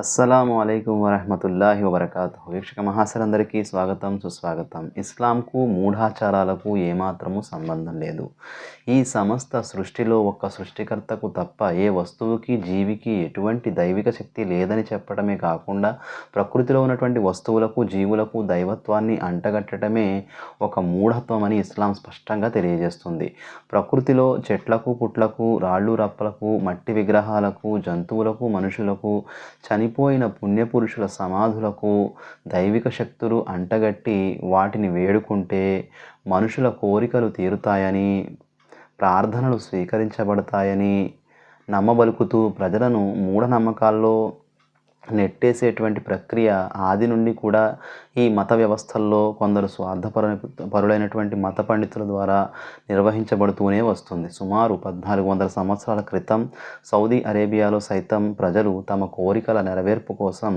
అస్సలాము అలైకుం వరహమతుల్లాహి వబర్కాతు వీక్షక మహాసరందరికీ స్వాగతం సుస్వాగతం. ఇస్లాంకు మూఢాచారాలకు ఏమాత్రము సంబంధం లేదు. ఈ సమస్త సృష్టిలో ఒక్క సృష్టికర్తకు తప్ప ఏ వస్తువుకి జీవికి ఎటువంటి దైవిక శక్తి లేదని చెప్పడమే కాకుండా ప్రకృతిలో ఉన్నటువంటి వస్తువులకు జీవులకు దైవత్వాన్ని అంటగట్టడమే ఒక మూఢత్వం అని ఇస్లాం స్పష్టంగా తెలియజేస్తుంది. ప్రకృతిలో చెట్లకు పుట్లకు రాళ్ళు రప్పలకు మట్టి విగ్రహాలకు జంతువులకు మనుషులకు చనిపోయిన పుణ్యపురుషుల సమాధులకు దైవిక శక్తులు అంటగట్టి వాటిని వేడుకుంటే మనుషుల కోరికలు తీరుతాయని ప్రార్థనలు స్వీకరించబడతాయని నమ్మబలుకుతూ ప్రజలను మూఢనమ్మకాల్లో నెట్టేసేటువంటి ప్రక్రియ ఆది నుండి కూడా ఈ మత వ్యవస్థల్లో కొందరు స్వార్థపర పరులైనటువంటి మత పండితుల ద్వారా నిర్వహించబడుతూనే వస్తుంది. సుమారు పద్నాలుగు వందల సంవత్సరాల క్రితం సౌదీ అరేబియాలో సైతం ప్రజలు తమ కోరికల నెరవేర్పు కోసం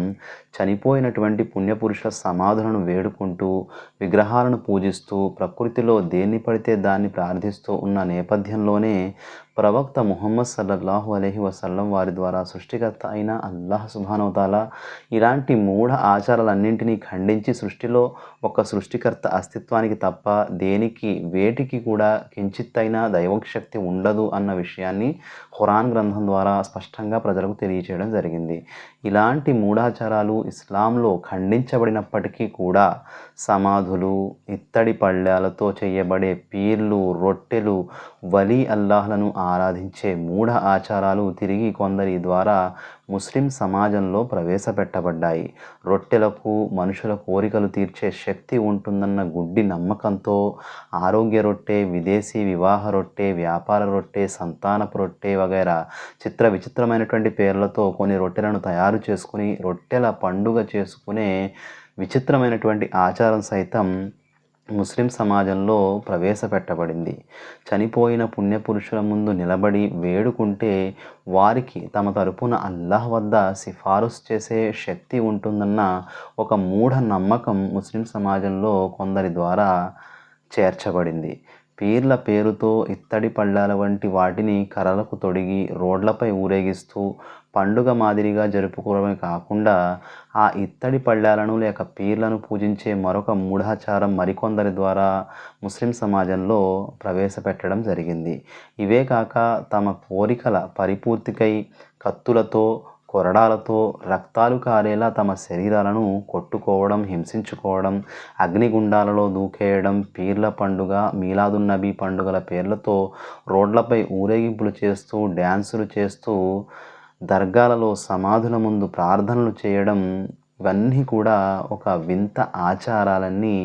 చనిపోయినటువంటి పుణ్యపురుషుల సమాధులను వేడుకుంటూ విగ్రహాలను పూజిస్తూ ప్రకృతిలో దేన్ని పడితే దాన్ని ప్రార్థిస్తూ ఉన్న నేపథ్యంలోనే ప్రవక్త ముహమ్మద్ సల్లల్లాహు అలహి వసల్లం వారి ద్వారా సృష్టికర్త అయిన అల్లాహ్ సుభానవతాల ఇలాంటి మూఢ ఆచారాలన్నింటినీ ఖండించి సృష్టిలో ఒక సృష్టికర్త అస్తిత్వానికి తప్ప దేనికి వేటికి కూడా కించిత్తైనా దైవశక్తి ఉండదు అన్న విషయాన్ని ఖురాన్ గ్రంథం ద్వారా స్పష్టంగా ప్రజలకు తెలియచేయడం జరిగింది. ఇలాంటి మూఢాచారాలు ఇస్లాంలో ఖండించబడినప్పటికీ కూడా సమాధులు ఇత్తడి పళ్ళాలతో చేయబడే పీర్లు రొట్టెలు వలీ అల్లాహ్లను ఆరాధించే మూఢ ఆచారాలు తిరిగి కొందరి ద్వారా ముస్లిం సమాజంలో ప్రవేశపెట్టబడ్డాయి. రొట్టెలకు మనుషుల కోరికలు తీర్చే శక్తి ఉంటుందన్న గుడ్డి నమ్మకంతో ఆరోగ్య రొట్టె విదేశీ వివాహ రొట్టె వ్యాపార రొట్టె సంతానపు రొట్టె వగైరా చిత్ర విచిత్రమైనటువంటి పేర్లతో కొన్ని రొట్టెలను తయారు చేసుకుని రొట్టెల పండుగ చేసుకునే విచిత్రమైనటువంటి ఆచారం సైతం ముస్లిం సమాజంలో ప్రవేశపెట్టబడింది. చనిపోయిన పుణ్యపురుషుల ముందు నిలబడి వేడుకుంటే వారికి తమ తరపున అల్లాహ్ వద్ద సిఫారసు చేసే శక్తి ఉంటుందన్న ఒక మూఢ నమ్మకం ముస్లిం సమాజంలో కొందరి ద్వారా చేర్చబడింది. పీర్ల పేరుతో ఇత్తడి పళ్ళాల వంటి వాటిని కర్రలకు తొడిగి రోడ్లపై ఊరేగిస్తూ పండుగ మాదిరిగా జరుపుకోవడమే కాకుండా ఆ ఇత్తడి పళ్ళాలను లేక పీర్లను పూజించే మరొక మూఢాచారం మరికొందరి ద్వారా ముస్లిం సమాజంలో ప్రవేశపెట్టడం జరిగింది. ఇవే కాక తమ కోరికల పరిపూర్తికై కత్తులతో కొరడాలతో రక్తాలు కారేలా తమ శరీరాలను కొట్టుకోవడం హింసించుకోవడం అగ్నిగుండాలలో దూకేయడం పీర్ల పండుగ మీలాదున్నబీ పండుగల పేర్లతో రోడ్లపై ఊరేగింపులు చేస్తూ డ్యాన్సులు చేస్తూ దర్గాలలో సమాధుల ముందు ప్రార్థనలు చేయడం ఇవన్నీ కూడా ఒక వింత ఆచారాలన్నీ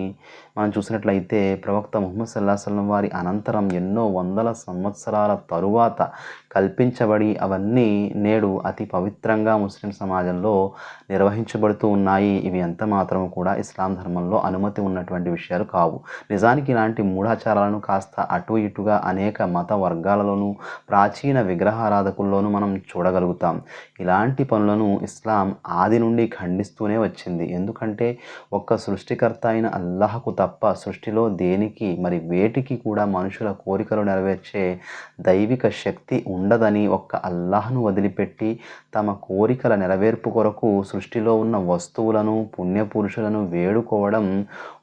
మనం చూసినట్లయితే ప్రవక్త ముహమ్మద్ సల్లా వారి అనంతరం ఎన్నో వందల సంవత్సరాల తరువాత కల్పించబడి అవన్నీ నేడు అతి పవిత్రంగా ముస్లిం సమాజంలో నిర్వహించబడుతూ ఉన్నాయి. ఇవి ఎంత మాత్రం కూడా ఇస్లాం ధర్మంలో అనుమతి ఉన్నటువంటి విషయాలు కావు. నిజానికి ఇలాంటి మూఢాచారాలను కాస్త అటు ఇటుగా అనేక మత వర్గాలలోనూ ప్రాచీన విగ్రహారాధకుల్లోనూ మనం చూడగలుగుతాం. ఇలాంటి పనులను ఇస్లాం ఆది నుండి ఖండిస్తూనే వచ్చింది. ఎందుకంటే ఒక్క సృష్టికర్త అయిన అల్లాహకు తప్ప తప్ప సృష్టిలో దేనికి మరి వేటికి కూడా మనుషుల కోరికలు నెరవేర్చే దైవిక శక్తి ఉండదని ఒక్క అల్లాహ్ను వదిలిపెట్టి తమ కోరికల నెరవేర్పు కొరకు సృష్టిలో ఉన్న వస్తువులను పుణ్యపురుషులను వేడుకోవడం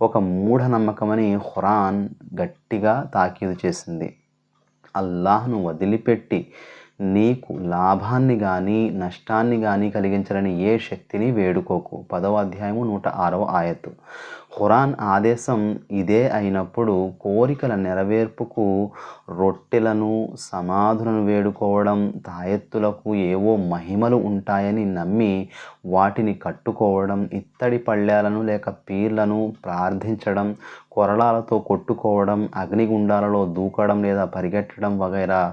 ఒక మూఢనమ్మకమని ఖురాన్ గట్టిగా తాకీదు చేసింది. అల్లాహ్ను వదిలిపెట్టి నీకు లాభాన్ని కానీ నష్టాన్ని కానీ కలిగించాలని ఏ శక్తిని వేడుకోకు. పదవ అధ్యాయము నూట ఆరవ ఆయత్తు. ఖురాన్ ఆదేశం ఇదే అయినప్పుడు కోరికల నెరవేర్పుకు రొట్టెలను సమాధులను వేడుకోవడం తాయెత్తులకు ఏవో మహిమలు ఉంటాయని నమ్మి వాటిని కట్టుకోవడం ఇత్తడి పళ్ళాలను లేక పీర్లను ప్రార్థించడం కొరళాలతో కొట్టుకోవడం అగ్నిగుండాలలో దూకడం లేదా పరిగెట్టడం వగైరా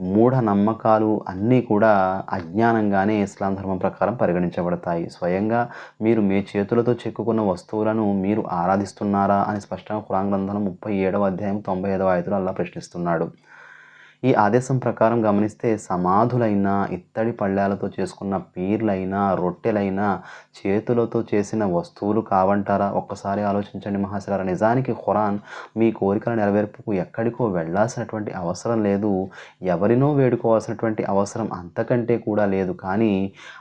మూఢనమ్మకాలు అన్నీ కూడా అజ్ఞానంగానే ఇస్లాం ధర్మం ప్రకారం పరిగణించబడతాయి. స్వయంగా మీరు మీ చేతులతో చెక్కుకున్న వస్తువులను మీరు ఆరాధిస్తున్నారా అని స్పష్టంగా ఖురాన్ గ్రంథంలో ముప్పై ఏడవ అధ్యాయం తొంభై ఐదవ ఆయతులు అలా ప్రశ్నిస్తున్నాడు. ఈ ఆదేశం ప్రకారం గమనిస్తే సమాధులైనా ఇత్తడి పళ్ళాలతో చేసుకున్న పీర్లైనా రొట్టెలైనా చేతులతో చేసిన వస్తువులు కావంటారా? ఒక్కసారి ఆలోచించండి మహాశిలారా నిజానికి ఖురాన్ మీ కోరికల నెరవేర్పుకు ఎక్కడికో వెళ్ళాల్సినటువంటి అవసరం లేదు. ఎవరినో వేడుకోవాల్సినటువంటి అవసరం అంతకంటే కూడా లేదు. కానీ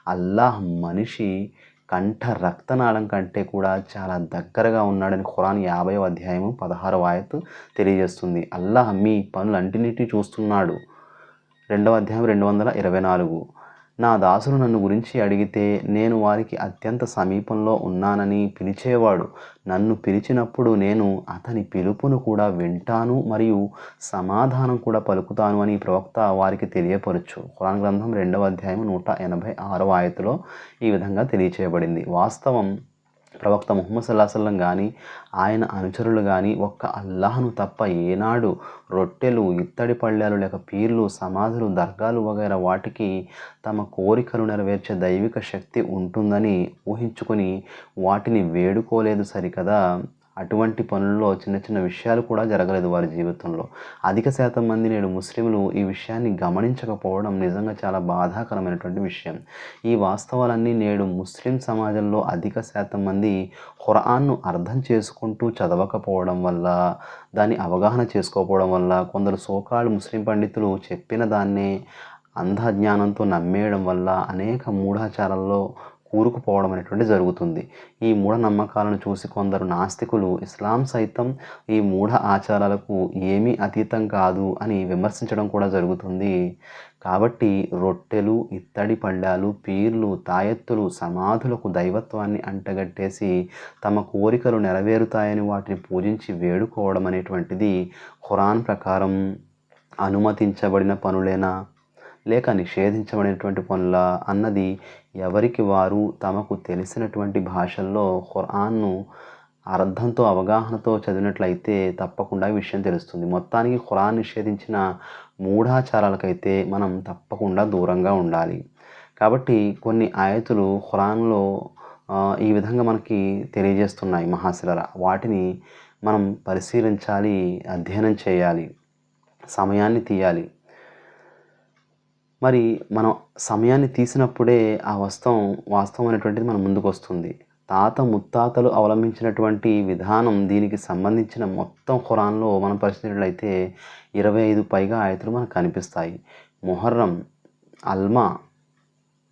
అల్లాహ్ మనిషి కంఠ రక్తనాళం కంటే కూడా చాలా దగ్గరగా ఉన్నాడని ఖురాన్ యాభై అధ్యాయము పదహారు ఆయత్ తెలియజేస్తుంది. అల్లాహ్ మీ పనులన్నిటినీ చూస్తున్నాడు. రెండవ అధ్యాయం రెండు వందల ఇరవై నాలుగు. నా దాసులు నన్ను గురించి అడిగితే నేను వారికి అత్యంత సమీపంలో ఉన్నానని పిలిచేవాడు. నన్ను పిలిచినప్పుడు నేను అతని పిలుపును కూడా వింటాను మరియు సమాధానం కూడా పలుకుతాను అని ప్రవక్త వారికి తెలియపరచు. ఖురాన్ గ్రంథం రెండవ అధ్యాయం నూట ఎనభై ఆరవ ఆయతలో ఈ విధంగా తెలియచేయబడింది. వాస్తవం ప్రవక్త ముహమ్మద్ సల్లాహల్లం కానీ ఆయన అనుచరులు కానీ ఒక్క అల్లాహను తప్ప ఏనాడు రొట్టెలు ఇత్తడి పళ్ళాలు లేక పీర్లు సమాధులు దర్గాలు వగైరా వాటికి తమ కోరికలు నెరవేర్చే దైవిక శక్తి ఉంటుందని ఊహించుకొని వాటిని వేడుకోలేదు సరికదా? అటువంటి పనుల్లో చిన్న చిన్న విషయాలు కూడా జరగలేదు వారి జీవితంలో. అధిక శాతం మంది నేడు ముస్లింలు ఈ విషయాన్ని గమనించకపోవడం నిజంగా చాలా బాధాకరమైనటువంటి విషయం. ఈ వాస్తవాలన్నీ నేడు ముస్లిం సమాజంలో అధిక శాతం మంది ఖురాన్ను అర్థం చేసుకుంటూ చదవకపోవడం వల్ల దాన్ని అవగాహన చేసుకోకపోవడం వల్ల కొందరు సోకాళ్ళు ముస్లిం పండితులు చెప్పిన దాన్నే అంధజ్ఞానంతో నమ్మేయడం వల్ల అనేక మూఢాచారాల్లో కూరుకుపోవడం అనేటువంటి జరుగుతుంది. ఈ మూఢనమ్మకాలను చూసి కొందరు నాస్తికులు ఇస్లాం సైతం ఈ మూఢ ఆచారాలకు ఏమీ అతీతం కాదు అని విమర్శించడం కూడా జరుగుతుంది. కాబట్టి రొట్టెలు ఇత్తడి పళ్ళాలు పీర్లు తాయెత్తులు సమాధులకు దైవత్వాన్ని అంటగట్టేసి తమ కోరికలు నెరవేరుతాయని వాటిని పూజించి వేడుకోవడం అనేటువంటిది ఖురాన్ ప్రకారం అనుమతించబడిన పనులేనా? లేక నిషేధించబడినటువంటి పనుల అన్నది ఎవరికి వారు తమకు తెలిసినటువంటి భాషల్లో ఖురాన్ను అర్థంతో అవగాహనతో చదివినట్లయితే తప్పకుండా ఈ విషయం తెలుస్తుంది. మొత్తానికి ఖురాన్ నిషేధించిన మూఢాచారాలకైతే మనం తప్పకుండా దూరంగా ఉండాలి. కాబట్టి కొన్ని ఆయతులు ఖురాన్లో ఈ విధంగా మనకి తెలియజేస్తున్నాయి మహాశిలర. వాటిని మనం పరిశీలించాలి అధ్యయనం చేయాలి సమయాన్ని తీయాలి. మరి మనం సమయాన్ని తీసినప్పుడే ఆ వాస్తవం వాస్తవం అనేటువంటిది మన ముందుకు వస్తుంది తాత ముత్తాతలు అవలంబించినటువంటి విధానం దీనికి సంబంధించిన మొత్తం ఖురాన్లో మనం పరిశీలినట్లయితే ఇరవై ఐదు పైగా ఆయతులు మనకు కనిపిస్తాయి. మొహర్రం అల్మా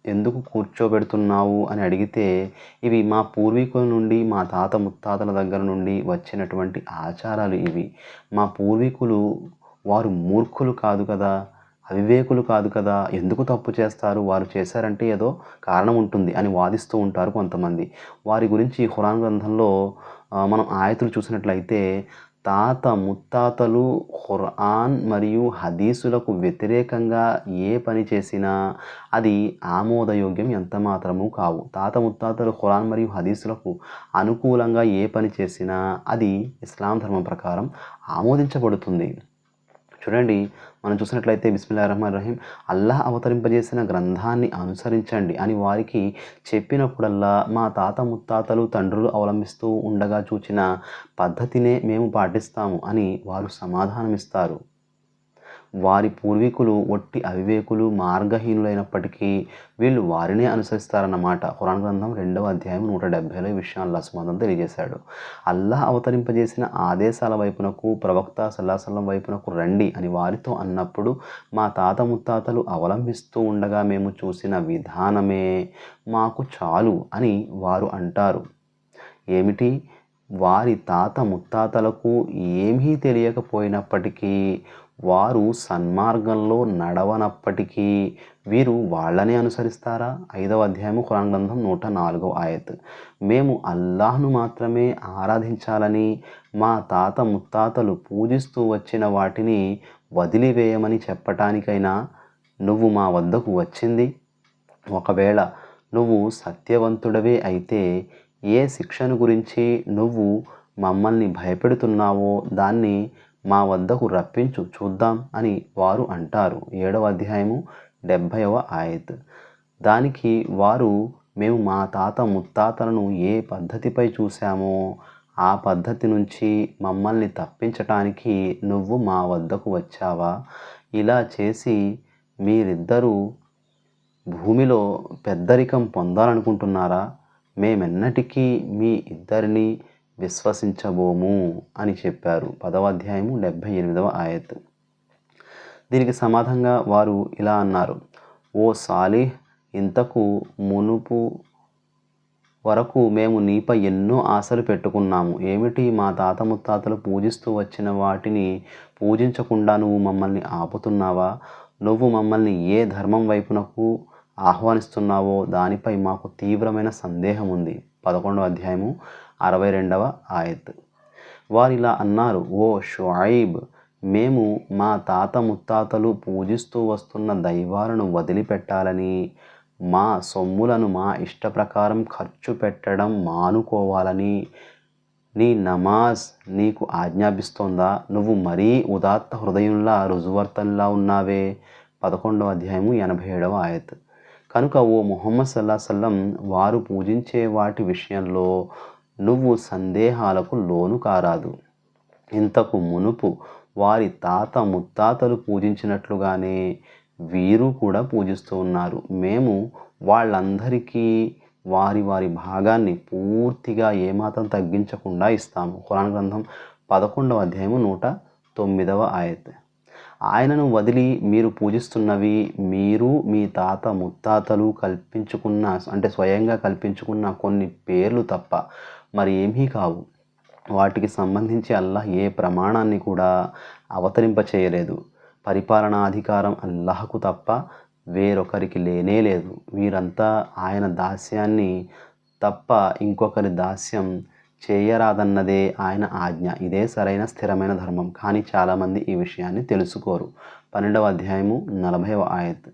ఎందుకు కూర్చోబెడుతున్నావు అని అడిగితే ఇవి మా పూర్వీకుల నుండి మా తాత ముత్తాతల దగ్గర నుండి వచ్చినటువంటి ఆచారాలు ఇవి. మా పూర్వీకులు వారు మూర్ఖులు కాదు కదా? అవివేకులు కాదు కదా ఎందుకు తప్పు చేస్తారు? వారు చేశారంటే ఏదో కారణం ఉంటుంది అని వాదిస్తూ ఉంటారు కొంతమంది. వారి గురించి ఖురాన్ గ్రంథంలో మనం ఆయతులు చూసినట్లయితే తాత ముత్తాతలు ఖురాన్ మరియు హదీసులకు వ్యతిరేకంగా ఏ పని చేసినా అది ఆమోదయోగ్యం ఎంత మాత్రము కావు. తాత ముత్తాతలు ఖురాన్ మరియు హదీసులకు అనుకూలంగా ఏ పని చేసినా అది ఇస్లాం ధర్మం ప్రకారం ఆమోదించబడుతుంది. చూడండి మనం చూసినట్లయితే బిస్మిల్లా రహమాన్ రహీం అల్లాహ్ అవతరింపజేసిన గ్రంథాన్ని అనుసరించండి అని వారికి చెప్పినప్పుడల్లా మా తాత ముత్తాతలు తండ్రులు అవలంబిస్తూ ఉండగా చూచిన పద్ధతినే మేము పాటిస్తాము అని వారు సమాధానమిస్తారు. వారి పూర్వీకులు ఒట్టి అవివేకులు మార్గహీనులైనప్పటికీ వీళ్ళు వారినే అనుసరిస్తారన్నమాట. ఖురాన్ గ్రంథం రెండవ అధ్యాయం నూట డెబ్బైలో ఈ విషయాన్ని సుమంతం తెలియజేశాడు. అల్లాహ్ అవతరింపజేసిన ఆదేశాల వైపునకు ప్రవక్త సల్లాసలం వైపునకు రండి అని వారితో అన్నప్పుడు మా తాత ముత్తాతలు అవలంబిస్తూ ఉండగా మేము చూసిన విధానమే మాకు చాలు అని వారు అంటారు. ఏమిటి? వారి తాత ముత్తాతలకు ఏమీ తెలియకపోయినప్పటికీ వారు సన్మార్గంలో నడవనప్పటికీ వీరు వాళ్ళనే అనుసరిస్తారా? ఐదవ అధ్యాయము ఖురాన్ గ్రంథం నూట నాలుగవ ఆయత్. మేము అల్లాహ్ను మాత్రమే ఆరాధించాలని మా తాత ముత్తాతలు పూజిస్తూ వచ్చిన వాటిని వదిలివేయమని చెప్పటానికైనా నువ్వు మా వద్దకు వచ్చింది? ఒకవేళ నువ్వు సత్యవంతుడవే అయితే ఏ శిక్షను గురించి నువ్వు మమ్మల్ని భయపెడుతున్నావో దాన్ని మా వద్దకు రప్పించు చూద్దాం అని వారు అంటారు. ఏడవ అధ్యాయము డెబ్భైవ ఆయత్. దానికి వారు మేము మా తాత ముత్తాతలను ఏ పద్ధతిపై చూశామో ఆ పద్ధతి నుంచి మమ్మల్ని తప్పించటానికి నువ్వు మా వద్దకు వచ్చావా? ఇలా చేసి మీరిద్దరూ భూమిలో పెద్దరికం పొందాలనుకుంటున్నారా? మేమెన్నటికీ మీ ఇద్దరిని విశ్వసించబోము అని చెప్పారు. పదవ అధ్యాయము డెబ్భై ఎనిమిదవ ఆయత్. దీనికి సమాధంగా వారు ఇలా అన్నారు. ఓ సాలిహ్ ఇంతకు మునుపు వరకు మేము నీపై ఎన్నో ఆశలు పెట్టుకున్నాము. ఏమిటి మా తాత ముత్తాతలు పూజిస్తూ వచ్చిన వాటిని పూజించకుండా నువ్వు మమ్మల్ని ఆపుతున్నావా? నువ్వు మమ్మల్ని ఏ ధర్మం వైపునకు ఆహ్వానిస్తున్నావో దానిపై మాకు తీవ్రమైన సందేహం ఉంది పదకొండవ అధ్యాయము అరవై రెండవ ఆయత్. వారిలా అన్నారు ఓ షుఐబ్ మేము మా తాత ముత్తాతలు పూజిస్తూ వస్తున్న దైవాలను వదిలిపెట్టాలని మా సొమ్ములను మా ఇష్ట ప్రకారం ఖర్చు పెట్టడం మానుకోవాలని. నీ నమాజ్ నీకు ఆజ్ఞాపిస్తోందా? నువ్వు మరీ ఉదాత్త హృదయంలా రుజువర్తన్లా ఉన్నావే. పదకొండవ అధ్యాయము ఎనభై ఏడవ ఆయత్. కనుక ఓ ముహమ్మద్ సల్లా సల్లం వారు పూజించే వాటి విషయంలో నువ్వు సందేహాలకు లోను కారాదు. ఇంతకు మునుపు వారి తాత ముత్తాతలు పూజించినట్లుగానే వీరు కూడా పూజిస్తూ ఉన్నారు. మేము వాళ్ళందరికీ వారి వారి భాగాన్ని పూర్తిగా ఏమాత్రం తగ్గించకుండా ఇస్తాము. ఖురాన్ గ్రంథం పదకొండవ అధ్యాయము నూట తొమ్మిదవ ఆయత్. ఆయనను వదిలి మీరు పూజిస్తున్నవి మీరు మీ తాత ముత్తాతలు కల్పించుకున్న అంటే స్వయంగా కల్పించుకున్న కొన్ని పేర్లు తప్ప మరి ఏమీ కావు. వాటికి సంబంధించి అల్లాహ్ ఏ ప్రమాణాన్ని కూడా అవతరింప చేయలేదు పరిపాలనాధికారం అల్లాహకు తప్ప వేరొకరికి లేనే లేదు. వీరంతా ఆయన దాస్యాన్ని తప్ప ఇంకొకరి దాస్యం చేయరాదన్నదే ఆయన ఆజ్ఞ. ఇదే సరైన స్థిరమైన ధర్మం. కానీ చాలామంది ఈ విషయాన్ని తెలుసుకోరు. పన్నెండవ అధ్యాయము నలభైవ ఆయత్.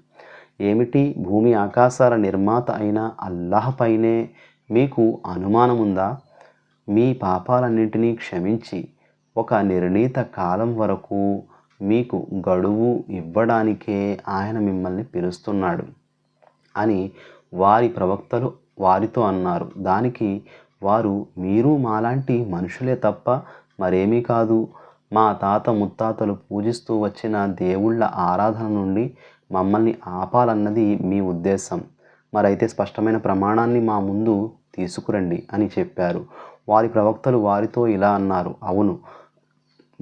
ఏమిటి? భూమి ఆకాశాల నిర్మాత అయిన అల్లాహ్ పైనే మీకు అనుమానం ఉందా మీ పాపాలన్నింటినీ క్షమించి ఒక నిర్ణీత కాలం వరకు మీకు గడువు ఇవ్వడానికే ఆయన మిమ్మల్ని పిలుస్తున్నాడు అని వారి ప్రవక్తలు వారితో అన్నారు. దానికి వారు మీరు మాలాంటి మనుషులే తప్ప మరేమీ కాదు. మా తాత ముత్తాతలు పూజిస్తూ వచ్చిన దేవుళ్ళ ఆరాధన నుండి మమ్మల్ని ఆపాలన్నది మీ ఉద్దేశం. మరైతే స్పష్టమైన ప్రమాణాన్ని మా ముందు తీసుకురండి అని చెప్పారు. వారి ప్రవక్తలు వారితో ఇలా అన్నారు అవును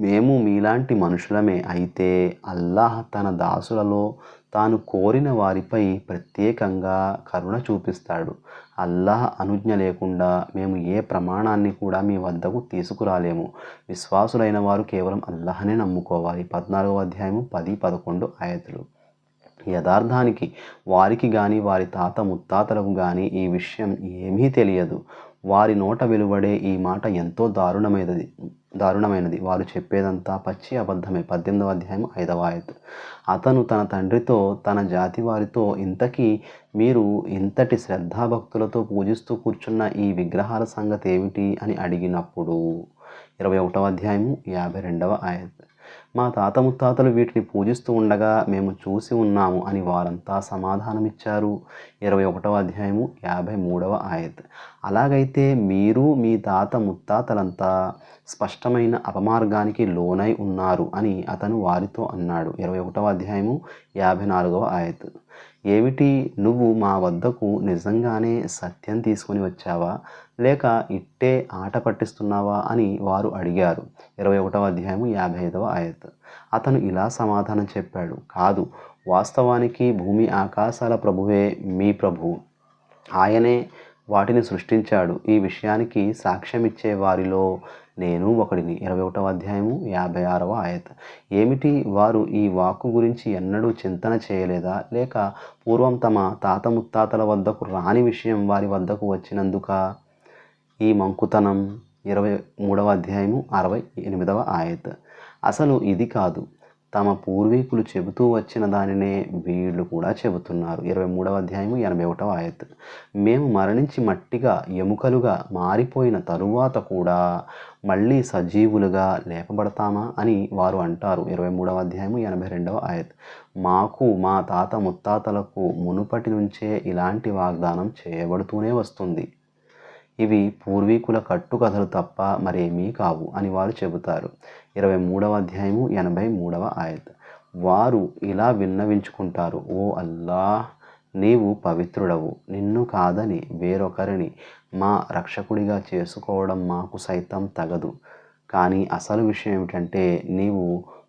మేము మీలాంటి మనుషులమే. అయితే అల్లాహ్ తన దాసులలో తాను కోరిన వారిపై ప్రత్యేకంగా కరుణ చూపిస్తాడు. అల్లాహ్ అనుజ్ఞ లేకుండా మేము ఏ ప్రమాణాన్ని కూడా మీ వద్దకు తీసుకురాలేము. విశ్వాసులైన వారు కేవలం అల్లాహనే నమ్ముకోవాలి. పద్నాలుగవ అధ్యాయము పది పదకొండు ఆయతులు. యథార్థానికి వారికి కానీ వారి తాత ముత్తాతలకు కానీ ఈ విషయం ఏమీ తెలియదు. వారి నోట వెలువడే ఈ మాట ఎంతో దారుణమైనది దారుణమైనది. వారు చెప్పేదంతా పచ్చి అబద్ధమే. పద్దెనిమిదవ అధ్యాయం ఐదవ ఆయత్. అతను తన తండ్రితో తన జాతి వారితో ఇంతకీ మీరు ఇంతటి శ్రద్ధాభక్తులతో పూజిస్తూ కూర్చున్న ఈ విగ్రహాల సంగతి ఏమిటి అని అడిగినప్పుడు ఇరవై ఒకటవ అధ్యాయము యాభై రెండవ ఆయత్. మా తాత ముత్తాతలు వీటిని పూజిస్తూ ఉండగా మేము చూసి ఉన్నాము అని వారంతా సమాధానమిచ్చారు. ఇరవై ఒకటవ అధ్యాయము యాభై మూడవ ఆయత్. అలాగైతే మీరు మీ తాత ముత్తాతలంతా స్పష్టమైన అపమార్గానికి లోనై ఉన్నారు అని అతను వారితో అన్నాడు. ఇరవై ఒకటవ అధ్యాయము యాభై నాలుగవ ఆయత్. ఏమిటి? నువ్వు మా వద్దకు నిజంగానే సత్యం తీసుకొని వచ్చావా? లేక ఇట్టే ఆట పట్టిస్తున్నావా? అని వారు అడిగారు. ఇరవై ఒకటవ అధ్యాయము యాభై ఐదవ ఆయత్. అతను ఇలా సమాధానం చెప్పాడు. కాదు వాస్తవానికి భూమి ఆకాశాల ప్రభువే మీ ప్రభు. ఆయనే వాటిని సృష్టించాడు. ఈ విషయానికి సాక్ష్యం ఇచ్చే వారిలో నేను ఒకడిని. ఇరవై ఒకటవ అధ్యాయము యాభై ఆరవ ఆయత. ఏమిటి? వారు ఈ వాక్కు గురించి ఎన్నడూ చింతన చేయలేదా? లేక పూర్వం తమ తాత ముత్తాతల వద్దకు రాని విషయం వారి వద్దకు వచ్చినందుక? ఈ మంకుతనం ఇరవై మూడవ అధ్యాయము అరవై ఎనిమిదవ ఆయత్. అసలు ఇది కాదు. తమ పూర్వీకులు చెబుతూ వచ్చిన దానినే వీళ్ళు కూడా చెబుతున్నారు. ఇరవై మూడవ అధ్యాయము ఎనభై ఒకటవ ఆయత్. మేము మరణించి మట్టిగా ఎముకలుగా మారిపోయిన తరువాత కూడా మళ్ళీ సజీవులుగా లేపబడతామా అని వారు అంటారు. ఇరవై మూడవ అధ్యాయము ఎనభై రెండవ ఆయత్. మాకు మా తాత ముత్తాతలకు మునుపటి నుంచే ఇలాంటి వాగ్దానం చేయబడుతూనే వస్తుంది. ఇవి పూర్వీకుల కట్టుకథలు తప్ప మరేమీ కావు అని వారు చెబుతారు. ఇరవై మూడవ అధ్యాయము ఎనభై మూడవ ఆయత్. వారు ఇలా విన్నవించుకుంటారు ఓ అల్లా నీవు పవిత్రుడవు. నిన్ను కాదని వేరొకరిని మా రక్షకుడిగా చేసుకోవడం మాకు సైతం తగదు. కానీ అసలు విషయం ఏమిటంటే నీవు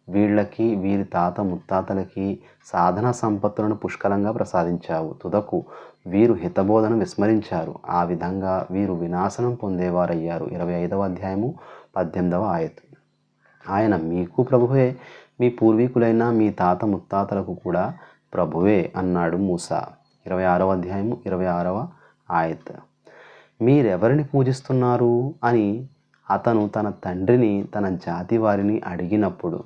వీళ్ళకి వీరి తాత ముత్తాతలకి సాధన సంపత్తులను పుష్కలంగా ప్రసాదించావు. తుదకు వీరు హితబోధను విస్మరించారు. ఆ విధంగా వీరు వినాశనం పొందేవారయ్యారు. ఇరవై ఐదవ అధ్యాయము పద్దెనిమిదవ ఆయత్. ఆయన మీకు ప్రభువే మీ పూర్వీకులైన మీ తాత ముత్తాతలకు కూడా ప్రభువే అన్నాడు మూసా. ఇరవై ఆరవ అధ్యాయము ఇరవై ఆరవ ఆయత్. మీరెవరిని పూజిస్తున్నారు? అని అతను తన తండ్రిని తన జాతి వారిని అడిగినప్పుడు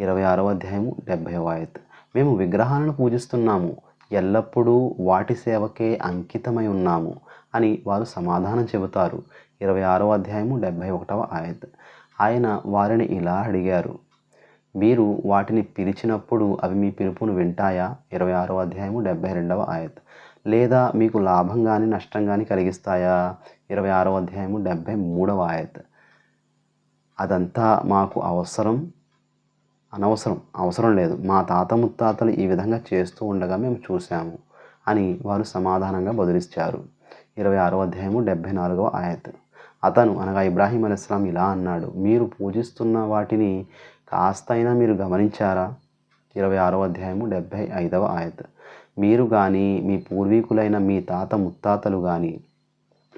ఇరవై ఆరవ అధ్యాయము డెబ్భై ఆయత్. మేము విగ్రహాలను పూజిస్తున్నాము. ఎల్లప్పుడూ వాటి సేవకే అంకితమై ఉన్నాము అని వారు సమాధానం చెబుతారు. ఇరవై ఆరవ అధ్యాయము డెబ్భై ఒకటవ ఆయత్. ఆయన వారిని ఇలా అడిగారు మీరు వాటిని పిలిచినప్పుడు అవి మీ పిలుపును వింటాయా? ఇరవై ఆరో అధ్యాయము డెబ్భై రెండవ ఆయత్. లేదా మీకు లాభం కానీ నష్టం కానీ కలిగిస్తాయా? ఇరవై ఆరో అధ్యాయము డెబ్భై మూడవ ఆయత్. అదంతా మాకు అవసరం అనవసరం అవసరం లేదు. మా తాత ముత్తాతలు ఈ విధంగా చేస్తూ ఉండగా మేము చూశాము అని వారు సమాధానంగా బదులిచ్చారు. ఇరవై ఆరో అధ్యాయము డెబ్బై నాలుగవ ఆయత్. అతను అనగా ఇబ్రాహీం అలీస్లాం ఇలా అన్నాడు మీరు పూజిస్తున్న వాటిని కాస్తైనా మీరు గమనించారా? ఇరవై ఆరో అధ్యాయము డెబ్భై ఐదవ ఆయత్. మీరు కానీ మీ పూర్వీకులైన మీ తాత ముత్తాతలు కానీ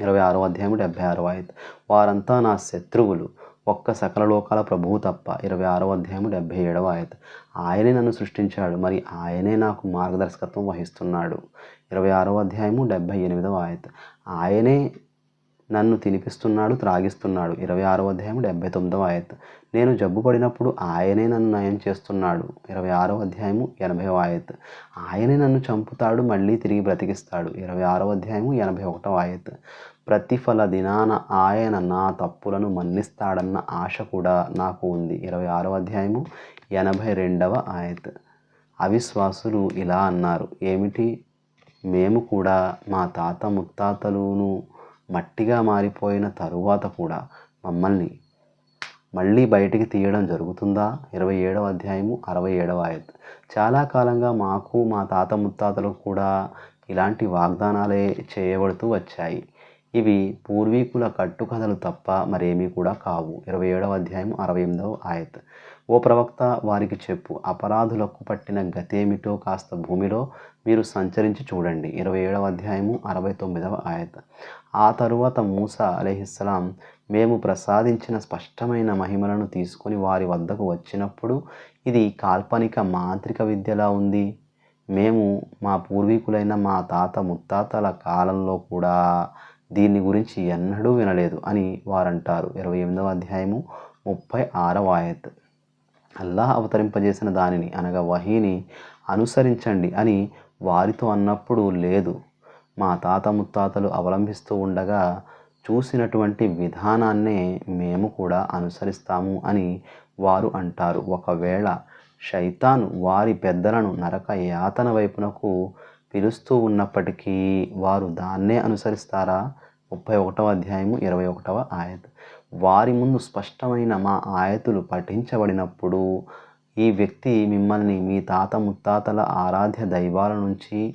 ఇరవై ఆరో అధ్యాయము డెబ్భై ఆరో ఆయత్ వారంతా నా శత్రువులు. ఒక్క సకల లోకాల ప్రభువు తప్ప ఇరవై ఆరో అధ్యాయము డెబ్భై ఏడవ ఆయత్. ఆయనే నన్ను సృష్టించాడు మరి ఆయనే నాకు మార్గదర్శకత్వం వహిస్తున్నాడు. ఇరవై ఆరో అధ్యాయము డెబ్భై ఎనిమిదవ ఆయత్. ఆయనే నన్ను తినిపిస్తున్నాడు త్రాగిస్తున్నాడు. ఇరవై ఆరో అధ్యాయం డెబ్బై తొమ్మిదవ ఆయత్. నేను జబ్బు పడినప్పుడు ఆయనే నన్ను నయం చేస్తున్నాడు. ఇరవై ఆరో అధ్యాయము ఎనభై ఆయత్. ఆయనే నన్ను చంపుతాడు మళ్ళీ తిరిగి బ్రతికిస్తాడు. ఇరవై ఆరో అధ్యాయము ఎనభై ఒకటవ ఆయత్. ప్రతిఫల దినాన ఆయన నా తప్పులను మన్నిస్తాడన్న ఆశ కూడా నాకు ఉంది. ఇరవై ఆరో అధ్యాయము ఎనభై రెండవ ఆయత్. అవిశ్వాసులు ఇలా అన్నారు. ఏమిటి? మేము కూడా మా తాత ముత్తాతలును మట్టిగా మారిపోయిన తరువాత కూడా మమ్మల్ని మళ్ళీ బయటికి తీయడం జరుగుతుందా? ఇరవై ఏడవ అధ్యాయము అరవై ఏడవ ఆయత్. చాలా కాలంగా మాకు మా తాత ముత్తాతలకు కూడా ఇలాంటి వాగ్దానాలే చేయబడుతూ వచ్చాయి. ఇవి పూర్వీకుల కట్టుకథలు తప్ప మరేమీ కూడా కావు. ఇరవై ఏడవ అధ్యాయం అరవై ఎనిమిదవ ఆయత్. ఓ ప్రవక్త వారికి చెప్పు అపరాధులకు పట్టిన గతేమిటో కాస్త భూమిలో మీరు సంచరించి చూడండి. ఇరవై ఏడవ అధ్యాయము అరవై తొమ్మిదవ ఆయత. ఆ తరువాత మూస అలహిస్సలాం మేము ప్రసాదించిన స్పష్టమైన మహిమలను తీసుకొని వారి వద్దకు వచ్చినప్పుడు ఇది కాల్పనిక మాంత్రిక విద్యలా ఉంది. మేము మా పూర్వీకులైన మా తాత ముత్తాతల కాలంలో కూడా దీని గురించి ఎన్నడూ వినలేదు అని వారంటారు. ఇరవై ఎనిమిదవ అధ్యాయము ముప్పై ఆరవ ఆయత్. అల్లాహ్ అవతరింపజేసిన దానిని అనగా వహీని అనుసరించండి అని వారితో అన్నప్పుడు లేదు. మా తాత ముత్తాతలు అవలంబిస్తూ ఉండగా చూసినటువంటి విధానాన్నే మేము కూడా అనుసరిస్తాము అని వారు అంటారు. ఒకవేళ శైతాను వారి పెద్దలను నరక యాతన వైపునకు పిలుస్తూ ఉన్నప్పటికీ వారు దాన్నే అనుసరిస్తారా? ముప్పై ఒకటవ అధ్యాయము ఇరవై ఒకటవ ఆయత్. వారి ముందు స్పష్టమైన మా ఆయతులు పఠించబడినప్పుడు ఈ వ్యక్తి మిమ్మల్ని మీ తాత ముత్తాతల ఆరాధ్య దైవాల నుంచి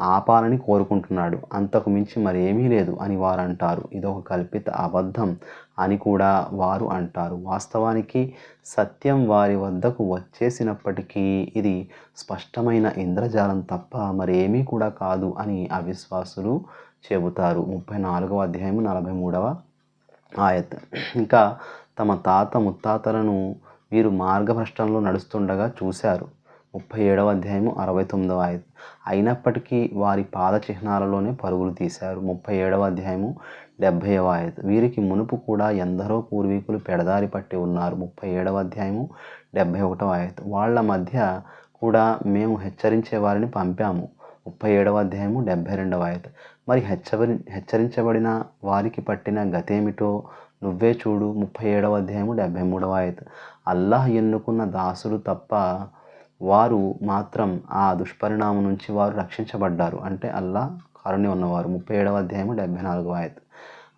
ఆపాలని కోరుకుంటున్నాడు. అంతకు మించి మరేమీ లేదు అని వారు అంటారు ఇదొక కల్పిత అబద్ధం అని కూడా వారు అంటారు. వాస్తవానికి సత్యం వారి వద్దకు వచ్చేసినప్పటికీ ఇది స్పష్టమైన ఇంద్రజాలం తప్ప మరేమీ కూడా కాదు అని అవిశ్వాసులు చెబుతారు. ముప్పై నాలుగవ అధ్యాయం నలభై మూడవ ఆయత్. ఇంకా తమ తాత ముత్తాతలను వీరు మార్గభ్రష్టంలో నడుస్తుండగా చూశారు. ముప్పై ఏడవ అధ్యాయము అరవై తొమ్మిదవ ఆయత్ అయినప్పటికీ వారి పాద చిహ్నాలలోనే పరుగులు తీశారు. ముప్పై ఏడవ అధ్యాయము డెబ్భైవ ఆయత్ వీరికి మునుపు కూడా ఎందరో పూర్వీకులు పెడదారి పట్టి ఉన్నారు. ముప్పై ఏడవ అధ్యాయము డెబ్భై ఒకటవ ఆయత్ వాళ్ళ మధ్య కూడా మేము హెచ్చరించే వారిని పంపాము. ముప్పై ఏడవ అధ్యాయము డెబ్భై రెండవ ఆయత్ మరి హెచ్చరి హెచ్చరించబడిన వారికి పట్టిన గతేమిటో నువ్వే చూడు. ముప్పై ఏడవ అధ్యాయము డెబ్భై మూడవ ఆయత్ అల్లాహ్ ఎన్నుకున్న దాసులు తప్ప వారు మాత్రం ఆ దుష్పరిణామం నుంచి వారు రక్షించబడ్డారు. అంటే అల్లా కారుణ్యం ఉన్నవారు. ముప్పై ఏడవ అధ్యాయము డెబ్భై నాలుగవ ఆయత్.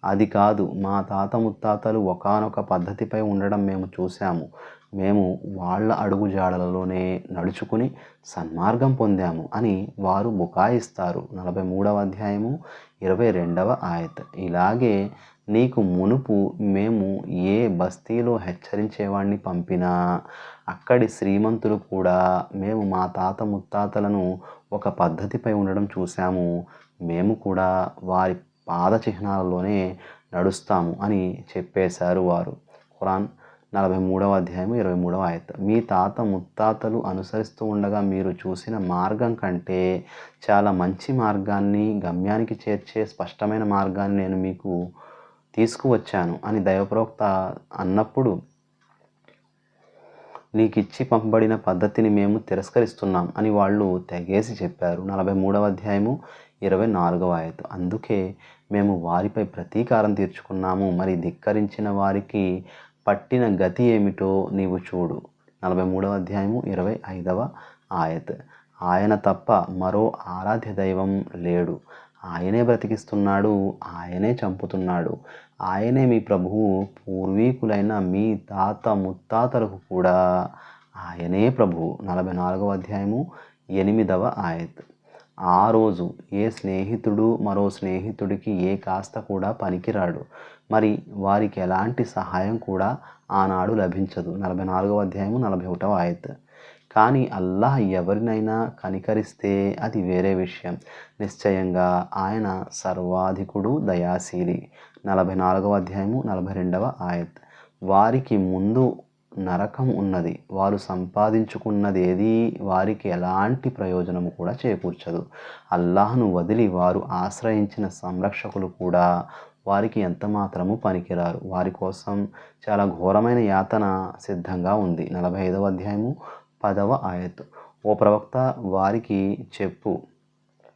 అది కాదు మా తాత ముత్తాతలు ఒకనొక పద్ధతిపై ఉండడం మేము చూశాము. మేము వాళ్ళ అడుగుజాడలలోనే నడుచుకుని సన్మార్గం పొందాము అని వారు బుకాయిస్తారు. నలభై మూడవ అధ్యాయము ఇరవై రెండవ ఆయత. ఇలాగే నీకు మునుపు మేము ఏ బస్తీలో హెచ్చరించేవాడిని పంపినా అక్కడి శ్రీమంతులు కూడా మేము మా తాత ముత్తాతలను ఒక పద్ధతిపై ఉండడం చూశాము. మేము కూడా వారి పాద చిహ్నాలలోనే నడుస్తాము అని చెప్పేశారు వారు. ఖురాన్ నలభై మూడవ అధ్యాయం ఇరవై మూడవ ఆయత. మీ తాత ముత్తాతలు అనుసరిస్తూ ఉండగా మీరు చూసిన మార్గం కంటే చాలా మంచి మార్గాన్ని గమ్యానికి చేర్చే స్పష్టమైన మార్గాన్ని నేను మీకు తీసుకువచ్చాను అని దైవప్రవక్త అన్నప్పుడు నీకు ఇచ్చి పంపబడిన పద్ధతిని మేము తిరస్కరిస్తున్నాం అని వాళ్ళు తెగేసి చెప్పారు. నలభై మూడవ అధ్యాయము ఇరవై నాలుగవ ఆయత. అందుకే మేము వారిపై ప్రతీకారం తీర్చుకున్నాము. మరి ధిక్కరించిన వారికి పట్టిన గతి ఏమిటో నీవు చూడు. నలభై మూడవ అధ్యాయము ఇరవై ఐదవ ఆయత్. ఆయన తప్ప మరో ఆరాధ్య దైవం లేడు. ఆయనే బ్రతికిస్తున్నాడు. ఆయనే చంపుతున్నాడు. ఆయనే మీ ప్రభువు పూర్వీకులైన మీ తాత ముత్తాతలకు కూడా ఆయనే ప్రభువు. నలభై నాలుగవ అధ్యాయము ఎనిమిదవ ఆయత్. ఆ రోజు ఏ స్నేహితుడు మరో స్నేహితుడికి ఏ కాస్త కూడా పనికిరాడు. మరి వారికి ఎలాంటి సహాయం కూడా ఆనాడు లభించదు. నలభై నాలుగవ అధ్యాయము నలభై ఒకటవ ఆయత్. కానీ అల్లాహ్ ఎవరినైనా కనికరిస్తే అది వేరే విషయం. నిశ్చయంగా ఆయన సర్వాధికుడు దయాశీలి. నలభై నాలుగవ అధ్యాయము నలభై రెండవ ఆయత్. వారికి ముందు నరకం ఉన్నది. వారు సంపాదించుకున్నది ఏది? వారికి ఎలాంటి ప్రయోజనము కూడా చేకూర్చదు. అల్లాహ్ను వదిలి వారు ఆశ్రయించిన సంరక్షకులు కూడా వారికి ఎంత మాత్రము పనికిరారు. వారి కోసం చాలా ఘోరమైన యాతన సిద్ధంగా ఉంది. నలభై ఐదవ అధ్యాయము పదవ ఆయత్. ఓ ప్రవక్త వారికి చెప్పు.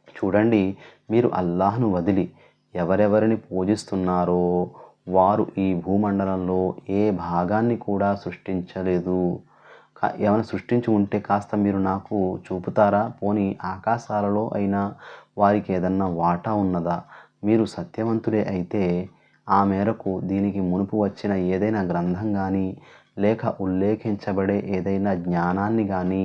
చూడండి మీరు అల్లాహ్ను వదిలి ఎవరెవరిని పూజిస్తున్నారో వారు ఈ భూమండలంలో ఏ భాగాన్ని కూడా సృష్టించలేదు. ఏమైనా సృష్టించి ఉంటే కాస్త మీరు నాకు చూపుతారా? పోనీ ఆకాశాలలో అయినా వారికి ఏదన్నా వాటా ఉన్నదా? మీరు సత్యవంతులే అయితే ఆ మేరకు దీనికి మునుపు వచ్చిన ఏదైనా గ్రంథం కానీ లేక ఉల్లేఖించబడే ఏదైనా జ్ఞానాన్ని కానీ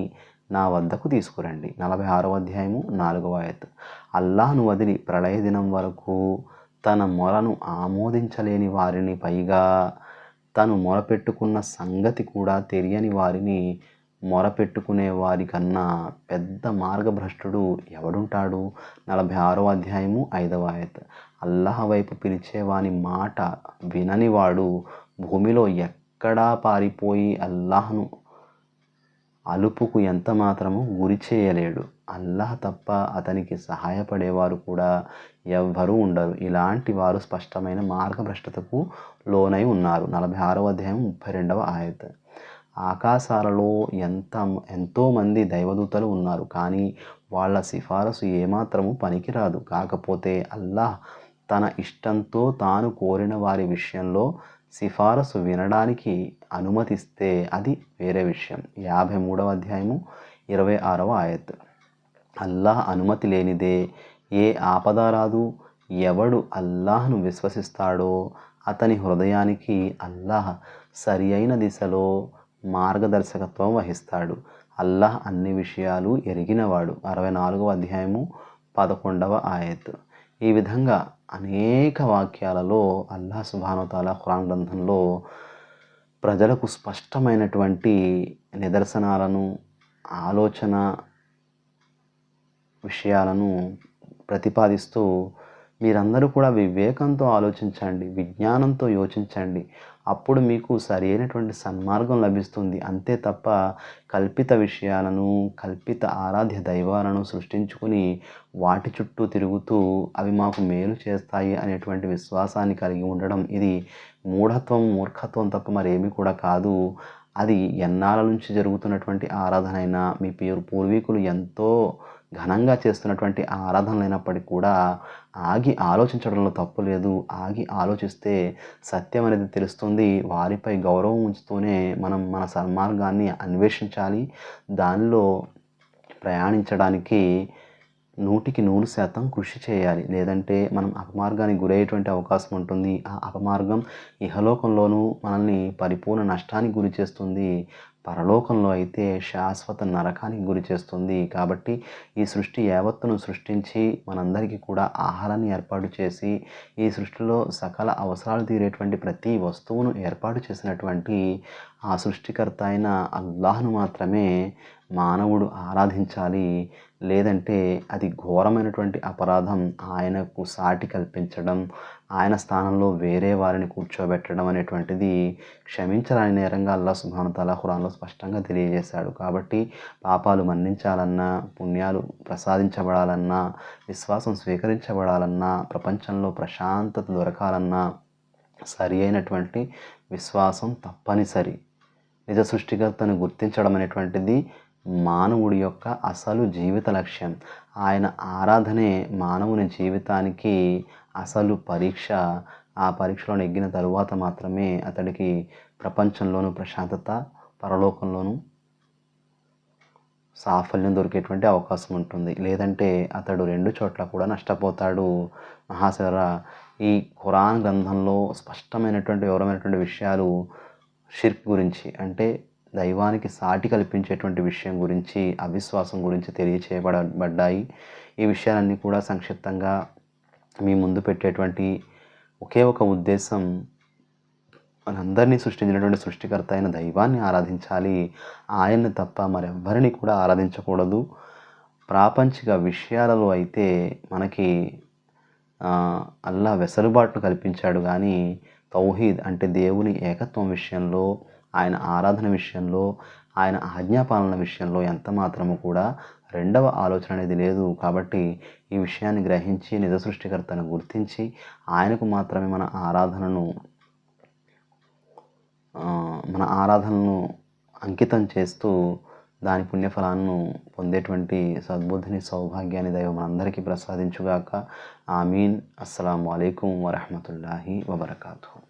నా వద్దకు తీసుకురండి. నలభై ఆరో అధ్యాయము నాలుగవ ఆయత్. అల్లాహ్ను వదిలి ప్రళయ దినం వరకు తన మొరను ఆమోదించలేని వారిని పైగా తను మొరపెట్టుకున్న సంగతి కూడా తెలియని వారిని మొరపెట్టుకునే వారి కన్నా పెద్ద మార్గభ్రష్టుడు ఎవడుంటాడు? నలభై ఆరో అధ్యాయము ఐదవ ఆయత్. అల్లాహ్ వైపు పిలిచేవాని మాట విననివాడు భూమిలో ఎక్కడా పారిపోయి అల్లాహ్ను అలుపుకు ఎంత మాత్రము గురి చేయలేడు. అల్లాహ్ తప్ప అతనికి సహాయపడేవారు కూడా ఎవ్వరూ ఉండరు. ఇలాంటి వారు స్పష్టమైన మార్గభ్రష్టతకు లోనై ఉన్నారు. నలభై ఆరవ అధ్యాయం ముప్పై రెండవ ఆయత. ఆకాశాలలో ఎంత ఎంతోమంది దైవదూతలు ఉన్నారు. కానీ వాళ్ళ సిఫారసు ఏమాత్రము పనికిరాదు. కాకపోతే అల్లాహ్ తన ఇష్టంతో తాను కోరిన వారి విషయంలో సిఫారసు వినడానికి అనుమతిస్తే అది వేరే విషయం. యాభై మూడవ అధ్యాయము ఇరవై ఆరవ ఆయత్. అల్లాహ్ అనుమతి లేనిదే ఏ ఆపద రాదు. ఎవడు అల్లాహ్ను విశ్వసిస్తాడో అతని హృదయానికి అల్లాహ్ సరి అయిన దిశలో మార్గదర్శకత్వం వహిస్తాడు. అల్లాహ్ అన్ని విషయాలు ఎరిగినవాడు. అరవై నాలుగవ అధ్యాయము పదకొండవ ఆయత్. ఈ విధంగా అనేక వాక్యాలలో అల్లాహ్ సుభానుతాల ఖురాన్ గ్రంథంలో ప్రజలకు స్పష్టమైనటువంటి నిదర్శనాలను ఆలోచన విషయాలను ప్రతిపాదిస్తూ మీరందరూ కూడా వివేకంతో ఆలోచించండి విజ్ఞానంతో యోచించండి. అప్పుడు మీకు సరైనటువంటి సన్మార్గం లభిస్తుంది. అంతే తప్ప కల్పిత విషయాలను కల్పిత ఆరాధ్య దైవాలను సృష్టించుకుని వాటి చుట్టూ తిరుగుతూ అవి మాకు మేలు చేస్తాయి అనేటువంటి విశ్వాసాన్ని కలిగి ఉండడం ఇది మూఢత్వం మూర్ఖత్వం తప్ప మరేమీ కూడా కాదు. అది ఎన్నాళ్ళ నుంచి జరుగుతున్నటువంటి ఆరాధన అయినా మీ పేరు పూర్వీకులు ఎంతో ఘనంగా చేస్తున్నటువంటి ఆరాధనలైనప్పటికీ కూడా ఆగి ఆలోచించడంలో తప్పు లేదు. ఆగి ఆలోచిస్తే సత్యం అనేది తెలుస్తుంది. వారిపై గౌరవం ఉంచుతూనే మనం మన సన్మార్గాన్ని అన్వేషించాలి. దానిలో ప్రయాణించడానికి నూటికి నూరు శాతం కృషి చేయాలి. లేదంటే మనం అపమార్గానికి గురయ్యేటువంటి అవకాశం ఉంటుంది. ఆ అపమార్గం ఇహలోకంలోనూ మనల్ని పరిపూర్ణ నష్టానికి గురి చేస్తుంది. పరలోకంలో అయితే శాశ్వత నరకానికి గురి చేస్తుంది. కాబట్టి ఈ సృష్టి యావత్తును సృష్టించి మనందరికీ కూడా ఆహారాన్ని ఏర్పాటు చేసి ఈ సృష్టిలో సకల అవసరాలు తీరేటువంటి ప్రతి వస్తువును ఏర్పాటు చేసినటువంటి ఆ సృష్టికర్త అయిన అల్లాహ్ను మాత్రమే మానవుడు ఆరాధించాలి. లేదంటే అది ఘోరమైనటువంటి అపరాధం ఆయనకు సాటి కల్పించడం ఆయన స్థానంలో వేరే వారిని కూర్చోబెట్టడం అనేటువంటిది క్షమించరాని నేరంగా అల్లా సుభానతల హురాన్లో ఖురాన్లో స్పష్టంగా తెలియజేశాడు. కాబట్టి పాపాలు మన్నించాలన్నా పుణ్యాలు ప్రసాదించబడాలన్నా విశ్వాసం స్వీకరించబడాలన్నా ప్రపంచంలో ప్రశాంతత దొరకాలన్నా సరి అయినటువంటి విశ్వాసం తప్పనిసరి. నిజ సృష్టికర్తను గుర్తించడం అనేటువంటిది మానవుడి యొక్క అసలు జీవిత లక్ష్యం. ఆయన ఆరాధనే మానవుని జీవితానికి అసలు పరీక్ష. ఆ పరీక్షలో నెగ్గిన తరువాత మాత్రమే అతడికి ప్రపంచంలోనూ ప్రశాంతత పరలోకంలోనూ సాఫల్యం దొరికేటువంటి అవకాశం ఉంటుంది. లేదంటే అతడు రెండు చోట్ల కూడా నష్టపోతాడు. మహాశర ఈ ఖురాన్ గ్రంథంలో స్పష్టమైనటువంటి వివరమైనటువంటి విషయాలు షిర్క్ గురించి అంటే దైవానికి సాటి కల్పించేటువంటి విషయం గురించి అవిశ్వాసం గురించి తెలియచేయబడబడ్డాయి. ఈ విషయాలన్నీ కూడా సంక్షిప్తంగా మీ ముందు పెట్టేటువంటి ఒకే ఒక ఉద్దేశం మనందరినీ సృష్టించినటువంటి సృష్టికర్త అయిన దైవాన్ని ఆరాధించాలి. ఆయన్ని తప్ప మరెవ్వరిని కూడా ఆరాధించకూడదు. ప్రాపంచిక విషయాలలో అయితే మనకి అల్లా వెసలుబాటును కల్పించాడు. కానీ తౌహీద్ అంటే దేవుని ఏకత్వం విషయంలో ఆయన ఆరాధన విషయంలో ఆయన ఆజ్ఞాపాలన విషయంలో ఎంత మాత్రము కూడా రెండవ ఆలోచన అనేది లేదు. కాబట్టి ఈ విషయాన్ని గ్రహించి నిజ సృష్టికర్తను గుర్తించి ఆయనకు మాత్రమే మన ఆరాధనను మన ఆరాధనను అంకితం చేస్తూ దాని పుణ్యఫలాలను పొందేటువంటి సద్బుద్ధిని సౌభాగ్యాన్ని దైవం మనందరికీ ప్రసాదించుగాక. ఆమీన్. అస్సలం అయికం వరహమతుల్లాహి వబర్కాతూ